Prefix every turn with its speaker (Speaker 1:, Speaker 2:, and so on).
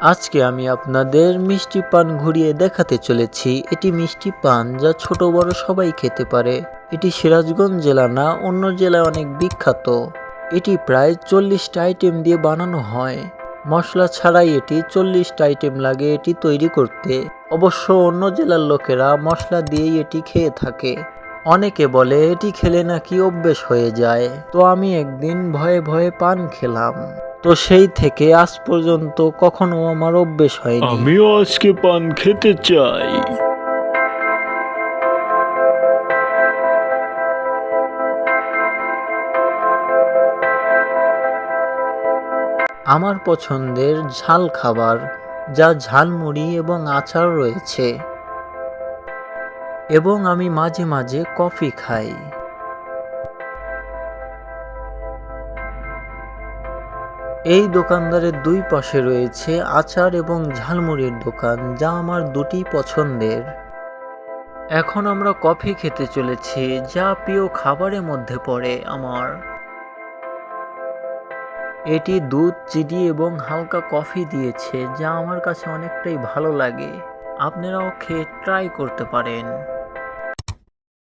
Speaker 1: আজকে আমি আপনাদের মিষ্টি পান ঘুরিয়ে দেখাতে চলেছি। এটি মিষ্টি পান যা ছোট বড় সবাই খেতে পারে। এটি সিরাজগঞ্জ জেলা না অন্য জেলায় অনেক বিখ্যাত। এটি প্রায় চল্লিশটা আইটেম দিয়ে বানানো হয়। মশলা ছাড়াই এটি চল্লিশটা আইটেম লাগে এটি তৈরি করতে। অবশ্য অন্য জেলার লোকেরা মশলা দিয়েই এটি খেয়ে থাকে। অনেকে বলে, এটি খেলে নাকি অভ্যেস হয়ে যায়? তো আমি একদিন ভয়ে ভয়ে পান খেলাম। তো সেই থেকে আজ পর্যন্ত কখনো আমার অভ্যেস হয়নি।
Speaker 2: আমিও আজকে পান খেতে চাই।
Speaker 1: আমার পছন্দের ঝাল খাবার যা ঝালমুড়ি এবং আচার রয়েছে এবং আমি মাঝে মাঝে কফি খাই। এই দোকানদারের দুই পাশে রয়েছে আচার এবং ঝালমুড়ির দোকান, যা আমার দুটি পছন্দের। এখন আমরা কফি খেতে চলেছি, যা প্রিয় খাবারের মধ্যে পড়ে আমার। এটি দুধ, চিনি এবং হালকা কফি দিয়েছে, যা আমার কাছে অনেকটাই ভালো লাগে। আপনারাও খেয়ে ট্রাই করতে পারেন।